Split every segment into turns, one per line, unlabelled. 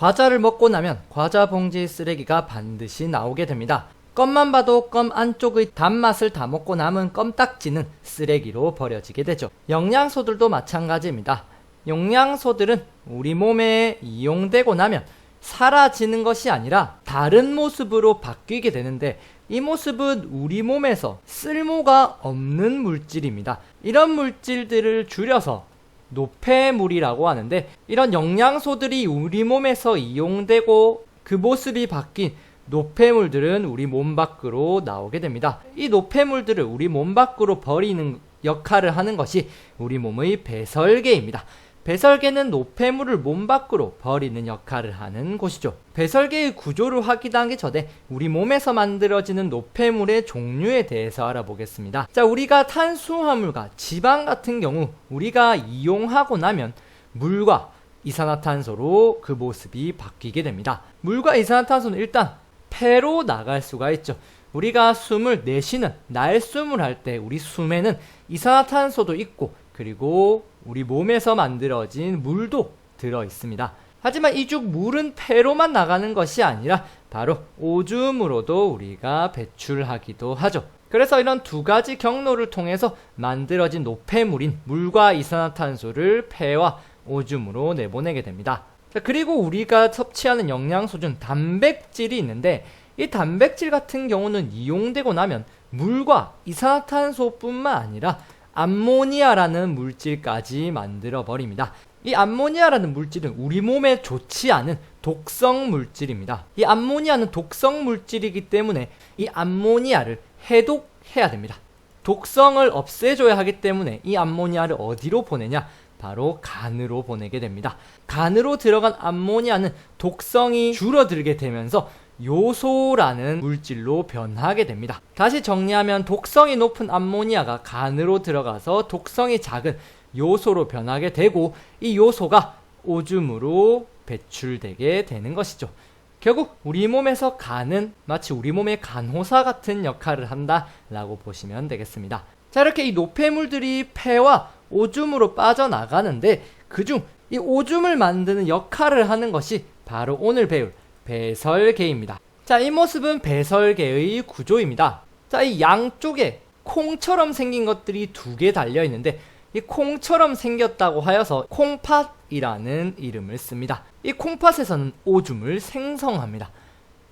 과자를 먹고 나면 과자 봉지 쓰레기가 반드시 나오게 됩니다. 껌만 봐도 껌 안쪽의 단맛을 다 먹고 남은 껌딱지는 쓰레기로 버려지게 되죠. 영양소들도 마찬가지입니다. 영양소들은 우리 몸에 이용되고 나면 사라지는 것이 아니라 다른 모습으로 바뀌게 되는데 이 모습은 우리 몸에서 쓸모가 없는 물질입니다. 이런 물질들을 줄여서 노폐물이라고 하는데 이런 영양소들이 우리 몸에서 이용되고 그 모습이 바뀐 노폐물들은 우리 몸 밖으로 나오게 됩니다. 이 노폐물들을 우리 몸 밖으로 버리는 역할을 하는 것이 우리 몸의 배설계입니다. 배설계는 노폐물을 몸 밖으로 버리는 역할을 하는 곳이죠. 배설계의 구조를 확인하기 전에 우리 몸에서 만들어지는 노폐물의 종류에 대해서 알아보겠습니다. 자, 우리가 탄수화물과 지방 같은 경우 우리가 이용하고 나면 물과 이산화탄소로 그 모습이 바뀌게 됩니다. 물과 이산화탄소는 일단 폐로 나갈 수가 있죠. 우리가 숨을 내쉬는 날숨을 할 때 우리 숨에는 이산화탄소도 있고 그리고 우리 몸에서 만들어진 물도 들어 있습니다. 하지만 이중 물은 폐로만 나가는 것이 아니라 바로 오줌으로도 우리가 배출하기도 하죠. 그래서 이런 두 가지 경로를 통해서 만들어진 노폐물인 물과 이산화탄소를 폐와 오줌으로 내보내게 됩니다. 자, 그리고 우리가 섭취하는 영양소 중 단백질이 있는데 이 단백질 같은 경우는 이용되고 나면 물과 이산화탄소뿐만 아니라 암모니아라는 물질까지 만들어 버립니다. 이 암모니아라는 물질은 우리 몸에 좋지 않은 독성 물질입니다. 이 암모니아는 독성 물질이기 때문에 이 암모니아를 해독해야 됩니다. 독성을 없애줘야 하기 때문에 이 암모니아를 어디로 보내냐? 바로 간으로 보내게 됩니다. 간으로 들어간 암모니아는 독성이 줄어들게 되면서 요소라는 물질로 변하게 됩니다. 다시 정리하면 독성이 높은 암모니아가 간으로 들어가서 독성이 작은 요소로 변하게 되고 이 요소가 오줌으로 배출되게 되는 것이죠. 결국 우리 몸에서 간은 마치 우리 몸의 간호사 같은 역할을 한다라고 보시면 되겠습니다. 자, 이렇게 이 노폐물들이 폐와 오줌으로 빠져나가는데 그중 이 오줌을 만드는 역할을 하는 것이 바로 오늘 배울 배설계입니다. 자, 이 모습은 배설계의 구조입니다. 자, 이 양쪽에 콩처럼 생긴 것들이 두 개 달려 있는데 이 콩처럼 생겼다고 하여서 콩팥이라는 이름을 씁니다. 이 콩팥에서는 오줌을 생성합니다.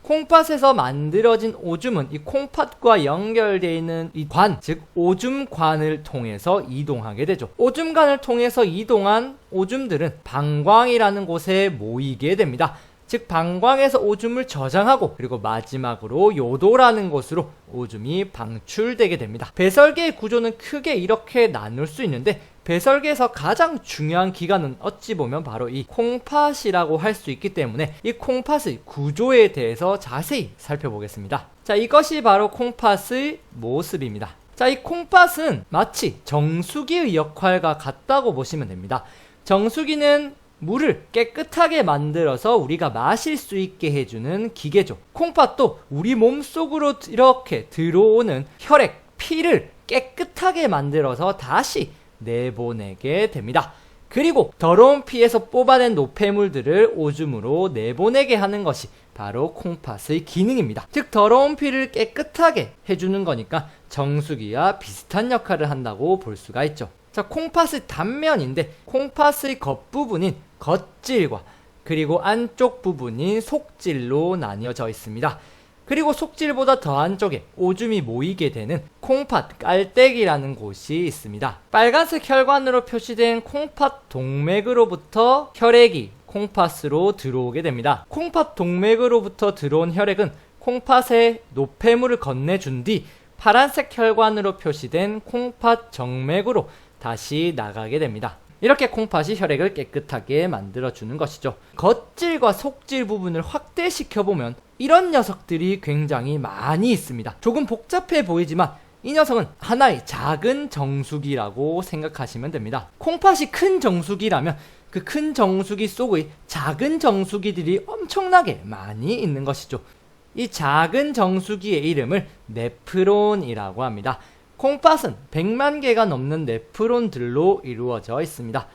콩팥에서 만들어진 오줌은 이 콩팥과 연결되어 있는 이 관, 즉 오줌관을 통해서 이동하게 되죠. 오줌관을 통해서 이동한 오줌들은 방광이라는 곳에 모이게 됩니다. 즉 방광에서 오줌을 저장하고 그리고 마지막으로 요도라는 곳으로 오줌이 방출되게 됩니다. 배설계의 구조는 크게 이렇게 나눌 수 있는데 배설계에서 가장 중요한 기관은 어찌 보면 바로 이 콩팥이라고 할 수 있기 때문에 이 콩팥의 구조에 대해서 자세히 살펴보겠습니다. 자, 이것이 바로 콩팥의 모습입니다. 자, 이 콩팥은 마치 정수기의 역할과 같다고 보시면 됩니다. 정수기는 물을 깨끗하게 만들어서 우리가 마실 수 있게 해주는 기계죠. 콩팥도 우리 몸 속으로 이렇게 들어오는 혈액, 피를 깨끗하게 만들어서 다시 내보내게 됩니다. 그리고 더러운 피에서 뽑아낸 노폐물들을 오줌으로 내보내게 하는 것이 바로 콩팥의 기능입니다. 즉 더러운 피를 깨끗하게 해주는 거니까 정수기와 비슷한 역할을 한다고 볼 수가 있죠. 자, 콩팥의 단면인데 콩팥의 겉부분인 겉질과 그리고 안쪽 부분인 속질로 나뉘어져 있습니다. 그리고 속질보다 더 안쪽에 오줌이 모이게 되는 콩팥 깔때기라는 곳이 있습니다. 빨간색 혈관으로 표시된 콩팥 동맥으로부터 혈액이 콩팥으로 들어오게 됩니다. 콩팥 동맥으로부터 들어온 혈액은 콩팥에 노폐물을 건네준 뒤 파란색 혈관으로 표시된 콩팥 정맥으로 다시 나가게 됩니다. 이렇게 콩팥이 혈액을 깨끗하게 만들어주는 것이죠. 겉질과 속질 부분을 확대시켜 보면 이런 녀석들이 굉장히 많이 있습니다. 조금 복잡해 보이지만 이 녀석은 하나의 작은 정수기라고 생각하시면 됩니다. 콩팥이 큰 정수기라면 그 큰 정수기 속의 작은 정수기들이 엄청나게 많이 있는 것이죠. 이 작은 정수기의 이름을 네프론이라고 합니다. 콩팥은 100만 개가 넘는 네프론들로 이루어져 있습니다.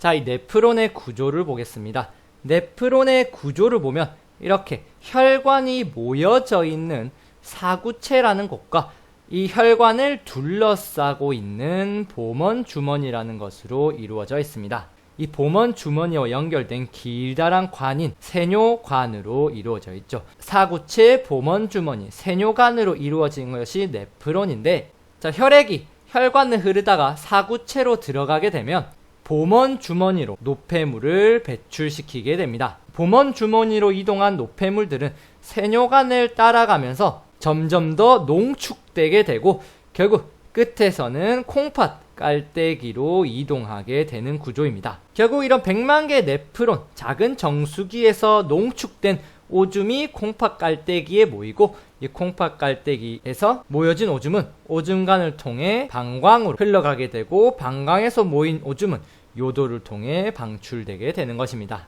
자, 이 네프론의 구조를 보겠습니다. 네프론의 구조를 보면 이렇게 혈관이 모여져 있는 사구체라는 곳과 이 혈관을 둘러싸고 있는 보먼 주머니라는 것으로 이루어져 있습니다. 이 보먼 주머니와 연결된 길다란 관인 세뇨관으로 이루어져 있죠. 사구체 보먼 주머니 세뇨관으로 이루어진 것이 네프론인데 자, 혈액이 혈관을 흐르다가 사구체로 들어가게 되면 보먼 주머니로 노폐물을 배출시키게 됩니다. 보먼 주머니로 이동한 노폐물들은 세뇨관을 따라가면서 점점 더 농축되게 되고 결국 끝에서는 콩팥 깔때기로 이동하게 되는 구조입니다. 결국 이런 100만 개의 네프론, 작은 정수기에서 농축된 오줌이 콩팥 깔때기에 모이고 이 콩팥 깔때기에서 모여진 오줌은 오줌관을 통해 방광으로 흘러가게 되고 방광에서 모인 오줌은 요도를 통해 방출되게 되는 것입니다.